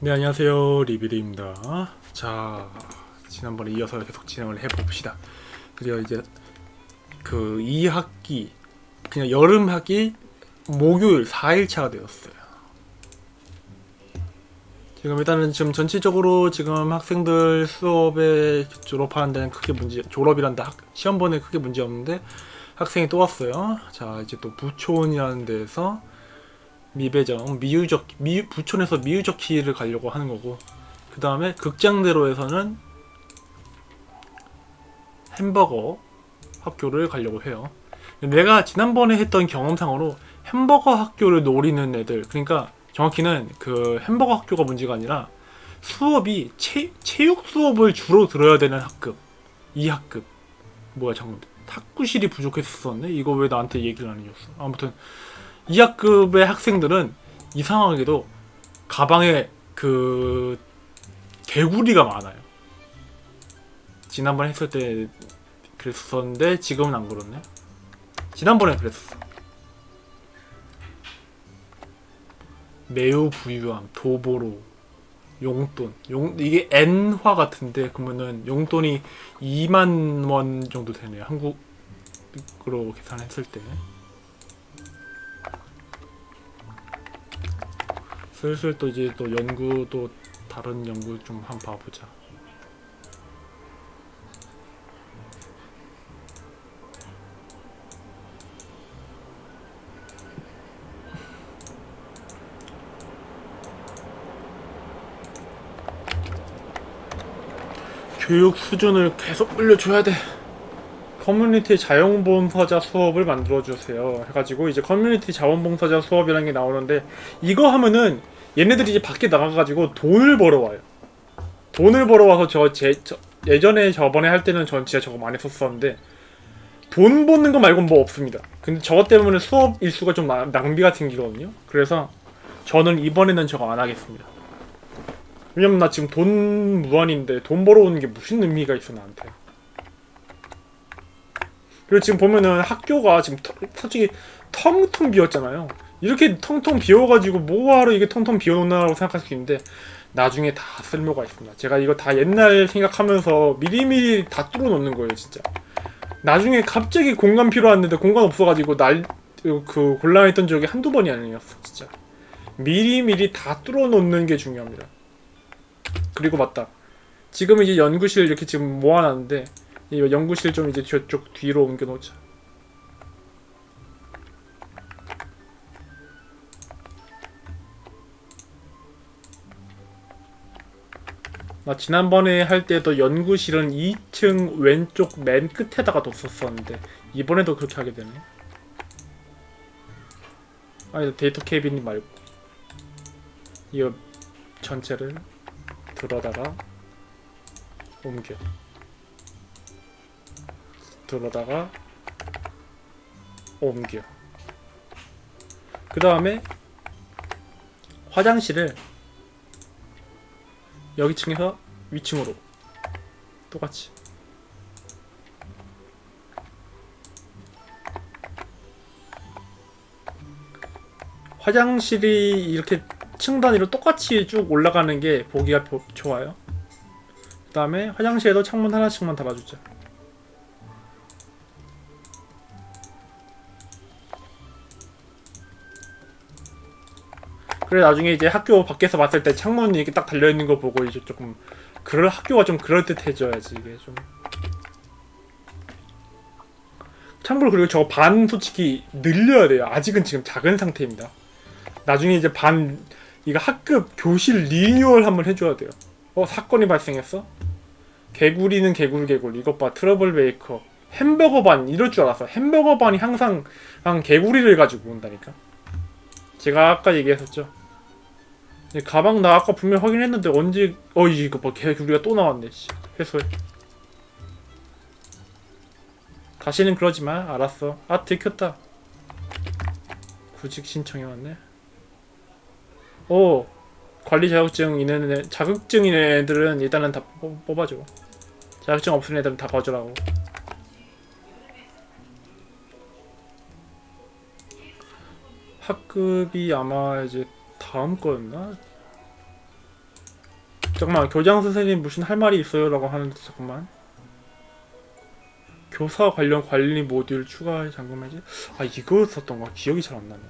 네 안녕하세요. 리비드입니다. 자 지난번에 이어서 계속 진행을 해봅시다. 드디어 이제 그 2학기 그냥 여름 학기 목요일 4일차가 되었어요. 지금 일단은 지금 전체적으로 지금 학생들 수업에 졸업하는 데는 크게 문제 졸업이란다. 학- 시험 보내 크게 문제 없는데 학생이 또 왔어요. 자 이제 또 부촌이라는 데에서 미배정 미유적 미 부촌에서 미유적 키를 가려고 하는 거고. 그 다음에 극장대로에서는 햄버거 학교를 가려고 해요. 내가 지난번에 했던 경험상으로 햄버거 학교를 노리는 애들 그러니까 정확히는 그 햄버거 학교가 문제가 아니라 수업이 체, 체육 수업을 주로 들어야 되는 학급. 2학급. 뭐야 잠깐 탁구실이 부족했었네? 이거 왜 나한테 얘기를 안 해줬어? 아무튼 2학급의 학생들은 이상하게도 가방에 그 개구리가 많아요. 지난번에 했을 때 그랬었는데 지금은 안 그렇네. 지난번에 그랬었어. 매우 부유함, 도보로, 용돈. 용 이게 N화 같은데 그러면은 용돈이 2만 원 정도 되네요. 한국으로 계산했을 때. 슬슬 또 이제 또 연구 또 다른 연구 좀 한번 봐보자. 교육 수준을 계속 올려줘야 돼. 커뮤니티 자원봉사자 수업을 만들어 주세요. 해가지고 이제 커뮤니티 자원봉사자 수업이라는 게 나오는데 이거 하면은 얘네들이 이제 밖에 나가가지고 돈을 벌어와요. 돈을 벌어와서 저제 예전에 저번에 할 때는 전 진짜 저거 많이 썼었는데 돈 버는 거 말고는 뭐 없습니다. 근데 저것 때문에 수업 일수가 좀 나- 낭비가 생기거든요. 그래서 저는 이번에는 저거 안 하겠습니다. 왜냐면 나 지금 돈 무한인데 돈 벌어오는 게 무슨 의미가 있어 나한테. 그리고 지금 보면은 학교가 지금 터- 솔직히 텅텅 비었잖아요. 이렇게 텅텅 비어가지고 뭐하러 이게 텅텅 비어놓나라고 생각할 수 있는데 나중에 다 쓸모가 있습니다. 제가 이거 다 옛날 생각하면서 미리미리 다 뚫어놓는 거예요, 진짜. 나중에 갑자기 공간 필요한데 공간 없어가지고 날 그 곤란했던 적이 한두 번이 아니었어, 진짜. 미리미리 다 뚫어놓는 게 중요합니다. 그리고 맞다. 지금 이제 연구실 이렇게 지금 모아놨는데 이 연구실 좀 이제 저쪽 뒤로 옮겨놓자. 나 지난번에 할 때도 연구실은 2층 왼쪽 맨 끝에다가 뒀었었는데 이번에도 그렇게 하게 되네. 아니 데이터 캐비닛 말고 이거 전체를 들어다가 옮겨 들어다가 옮겨 그 다음에 화장실을 여기 층에서 위층으로 똑같이 화장실이 이렇게 층 단위로 똑같이 쭉 올라가는 게 보기가 보- 좋아요. 그 다음에 화장실에도 창문 하나씩만 달아주자. 그래 나중에 이제 학교 밖에서 봤을 때 창문이 이렇게 딱 달려 있는 거 보고 이제 조금 그럴 학교가 좀 그럴 듯해져야지 이게 좀. 참고로 그리고 저 반 솔직히 늘려야 돼요. 아직은 지금 작은 상태입니다. 나중에 이제 반 이거 학급 교실 리뉴얼 한번 해줘야 돼요. 어 사건이 발생했어? 개구리는 개굴 개굴 이것 봐 트러블 메이커 햄버거 반 이럴 줄 알았어. 햄버거 반이 항상 한 개구리를 가지고 온다니까. 제가 아까 얘기했었죠. 이 가방 나 아까 분명 확인했는데 언제 어 이거 뭐 개구리가 또 나왔네. 씨. 해소해. 다시는 그러지 마. 알았어. 아 들켰다. 구직 신청이 왔네. 오 관리 자격증 있는 애, 자격증 있는 애들은 일단은 다 뽑- 뽑아줘. 자격증 없는 애들은 다 거절하고. 학급이 아마 이제 다음 거였나? 잠깐만 교장 선생님 무슨 할 말이 있어요라고 하는데 잠깐만 교사 관련 관리 모듈 추가 잠금해지 아 이거 썼던 거 기억이 잘 안 나네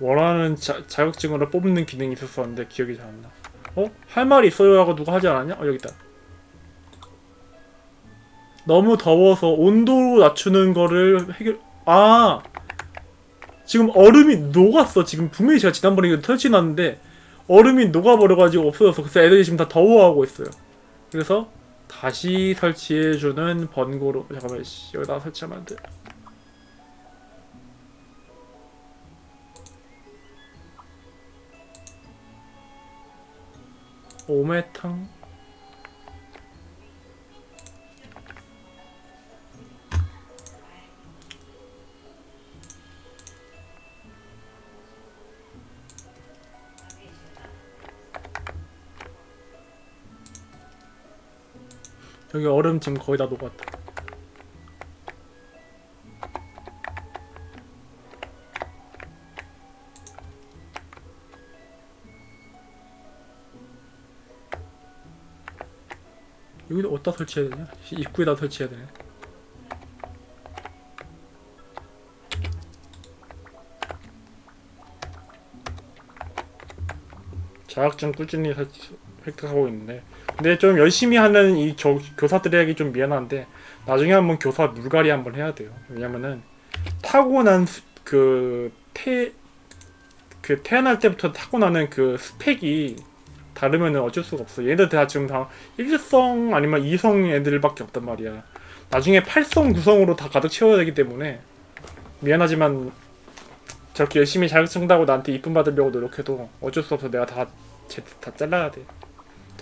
원하는 자, 자격증으로 뽑는 기능이 있었었는데 기억이 잘 안 나. 어? 할 말이 있어요 하고 누가 하지 않았냐? 어 여기 있다. 너무 더워서 온도 낮추는 거를 해결 아 지금 얼음이 녹았어. 지금 분명히 제가 지난번에 이거 설치해놨는데 얼음이 녹아버려가지고 없어졌어 그래서 애들이 지금 다 더워하고 있어요. 그래서 다시 설치해주는 번거로 잠깐만 씨, 여기다 설치하면 안 돼. 오메탕 여기 얼음 지금 거의 다 녹았다. 여기도 어디다 설치해야 되냐? 입구에다 설치해야 되네. 자격증 꾸준히 설치- 획득하고 있는데 근데 좀 열심히 하는 이 교, 교사들에게 좀 미안한데 나중에 한번 교사 물갈이 한번 해야 돼요. 왜냐면은 타고난 스- 그 태, 그 태어날 때부터 타고나는 그 스펙이 다르면은 어쩔 수가 없어. 얘들 다 지금 다 일성 아니면 이성 애들밖에 없단 말이야. 나중에 팔성 구성으로 다 가득 채워야 되기 때문에 미안하지만 저렇게 열심히 자격증 따고 나한테 이쁨 받으려고 노력해도 어쩔 수 없어. 내가 다, 제- 다 잘라야 돼.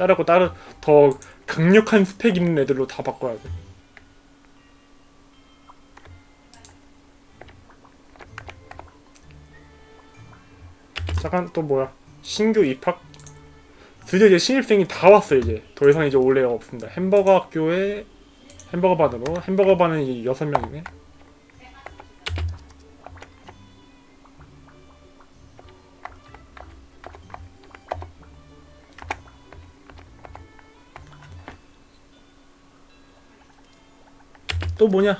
자르고 다른 더 강력한 스펙 있는 애들로 다 바꿔야 돼. 잠깐 또 뭐야? 신규 입학 드디어 이제 신입생이 다 왔어 이제 더 이상 이제 올 애가 없습니다. 햄버거 학교에 햄버거 반으로 햄버거 반은 이제 여섯 명이네. 또 뭐냐?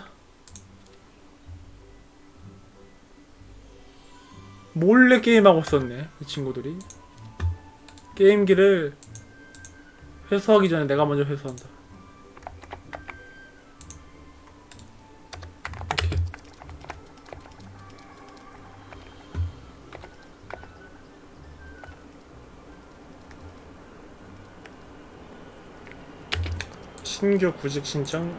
몰래 게임하고 있었네 이 친구들이. 게임기를 회수하기 전에 내가 먼저 회수한다. 신규 구직 신청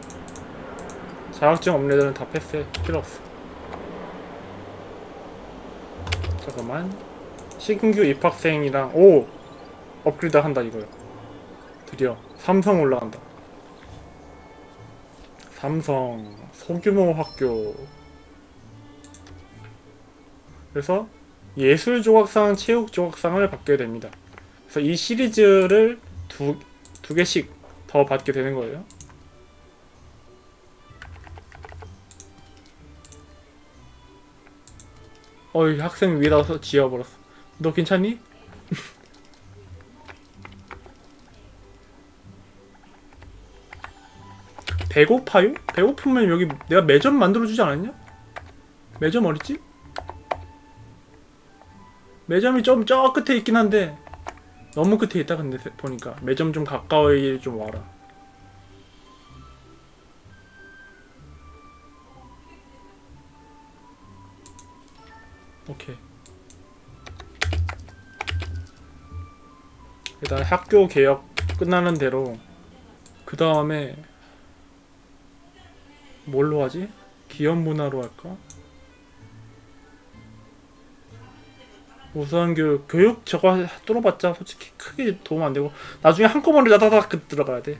자격증 없는 애들은 다 패스해 필요 없어. 잠깐만. 신규 입학생이랑 오! 업그레이드 한다 이거요. 드디어. 삼성 올라간다. 삼성. 소규모 학교. 그래서 예술 조각상 체육 조각상을 받게 됩니다. 그래서 이 시리즈를 두, 두 개씩 더 받게 되는 거예요 어이 학생 위에다 서 지어버렸어 너 괜찮니? 배고파요? 배고프면 여기 내가 매점 만들어주지 않았냐? 매점 어딨지? 매점이 좀 저 끝에 있긴 한데 너무 끝에 있다 근데 세- 보니까 매점 좀 가까이 좀 와라 오케이 일단 학교 개혁 끝나는 대로 그 다음에 뭘로 하지? 기업 문화로 할까? 우선 교육, 교육 저거 뚫어봤자 솔직히 크게 도움 안 되고 나중에 한꺼번에 다다닥 그 들어가야 돼.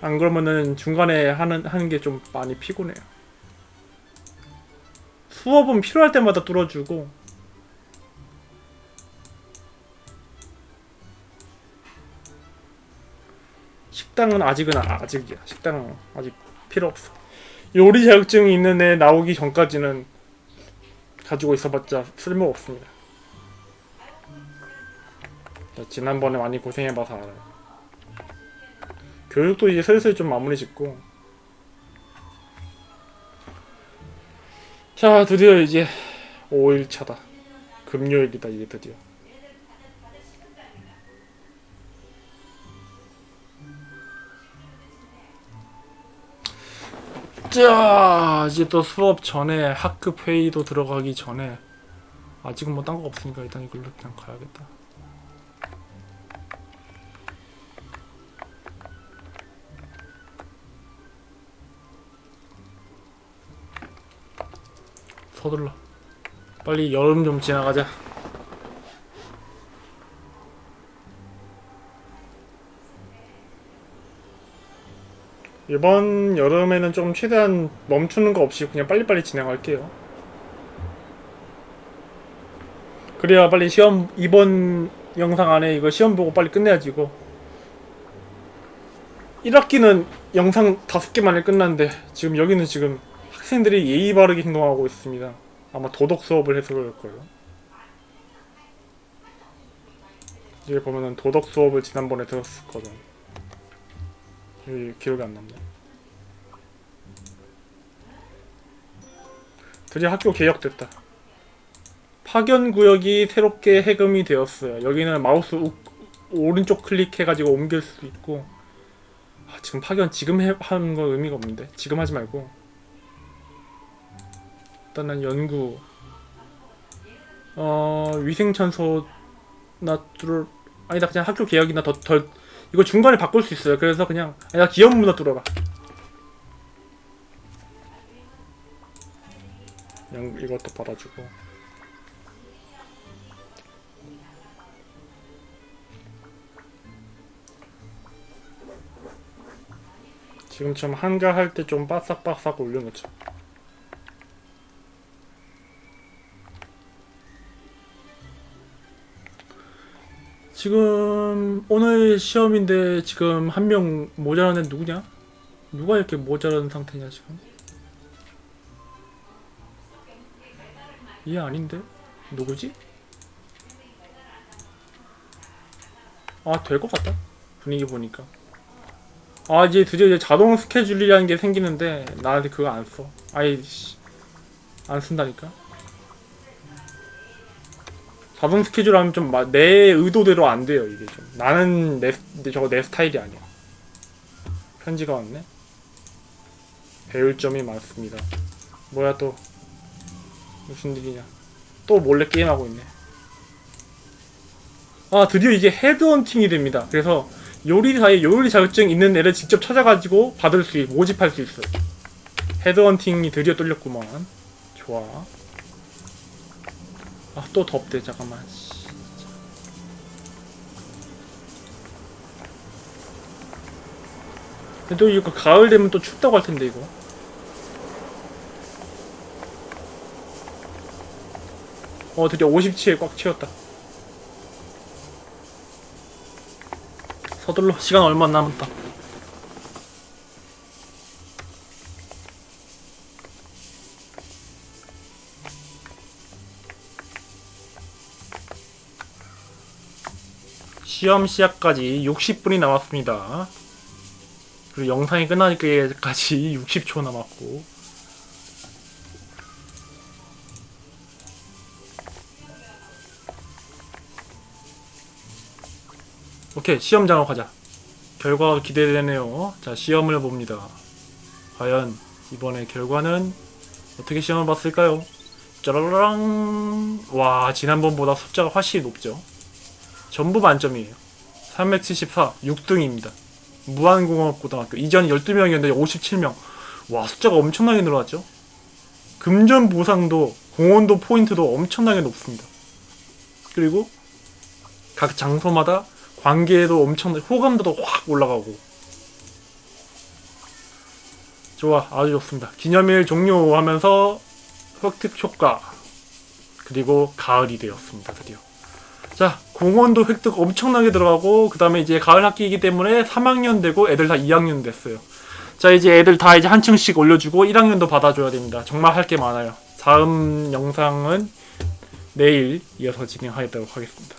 안 그러면은 중간에 하는 하는 게 좀 많이 피곤해요. 수업은 필요할 때마다 뚫어주고 식당은 아직은 아- 아직이야. 식당은 아직 필요 없어. 요리 자격증이 있는 애 나오기 전까지는 가지고 있어봤자 쓸모 없습니다. 자, 지난번에 많이 고생해봐서 알아요. 교육도 이제 슬슬 좀 마무리 짓고. 자, 드디어 이제 5일차다. 금요일이다, 이제 드디어. 자, 이제 또 수업 전에 학급 회의도 들어가기 전에 아직은 뭐 딴 거 없으니까 일단 이걸로 그냥 가야겠다. 서둘러. 빨리 여름 좀 지나가자. 이번 여름에는 좀 최대한 멈추는 거 없이 그냥 빨리빨리 진행할게요. 그래야 빨리 시험 이번 영상 안에 이거 시험 보고 빨리 끝내야지 이거. 1학기는 영상 5개 만에 끝났는데 지금 여기는 지금 학생들이 예의 바르게 행동하고 있습니다. 아마 도덕 수업을 해서 그럴 거예요. 여기 보면은 도덕 수업을 지난번에 들었었거든. 여기 기억이 안 남네. 드디어 학교 개혁됐다. 파견 구역이 새롭게 해금이 되었어요. 여기는 마우스 우, 오른쪽 클릭해가지고 옮길 수 있고. 아, 지금 파견 지금 해, 하는 건 의미가 없는데. 지금 하지 말고. 난 연구. 어, 위생천소 놔둘 아니다 그냥 학교 개혁이나 더, 더 이거 중간에 바꿀 수 있어요. 그래서 그냥 아니, 나 기업 문화 뚫어라. 그냥 이것도 받아주고. 지금처럼 한가할 때 좀 바싹바싹 올려놓자. 지금 오늘 시험인데 지금 한 명 모자란 애 누구냐? 누가 이렇게 모자란 상태냐 지금? 얘 아닌데? 누구지? 아 될 것 같다 분위기 보니까 아 이제 드디어 이제 자동 스케줄이라는 게 생기는데 나한테 그거 안써 아이 씨안 쓴다니까 자동 스케줄 하면 좀 내 의도대로 안 돼요 이게 좀. 나는 내 저거 내 스타일이 아니야. 편지가 왔네? 배울 점이 많습니다. 뭐야 또. 무슨 일이냐. 또 몰래 게임하고 있네. 아 드디어 이게 헤드헌팅이 됩니다. 그래서 요리사에 요리 자격증 있는 애를 직접 찾아가지고 받을 수 있, 모집할 수 있어요. 헤드헌팅이 드디어 뚫렸구만. 좋아 아 또 덥대 잠깐만. 근데 또 이거 가을 되면 또 춥다고 할 텐데 이거. 어 드디어 57에 꽉 채웠다. 서둘러 시간 얼마 안 남았다 시험 시작까지 60분이 남았습니다. 그리고 영상이 끝나기까지 60초 남았고. 오케이, 시험장으로 가자. 결과가 기대되네요. 자, 시험을 봅니다. 과연 이번에 결과는 어떻게 시험을 봤을까요? 짜라랑 와, 지난번보다 숫자가 훨씬 높죠. 전부 만점이에요. 374, 6등입니다. 무한공업고등학교. 이전 12명이었는데 57명. 와, 숫자가 엄청나게 늘어났죠? 금전 보상도, 공원도 포인트도 엄청나게 높습니다. 그리고 각 장소마다 관계도 엄청, 호감도도 확 올라가고. 좋아, 아주 좋습니다. 기념일 종료하면서 획득 효과. 그리고 가을이 되었습니다, 드디어. 자, 공원도 획득 엄청나게 들어가고, 그 다음에 이제 가을 학기이기 때문에 3학년 되고 애들 다 2학년 됐어요. 자, 이제 애들 다 이제 한 층씩 올려주고 1학년도 받아줘야 됩니다. 정말 할 게 많아요. 다음 영상은 내일 이어서 진행하도록 하겠습니다.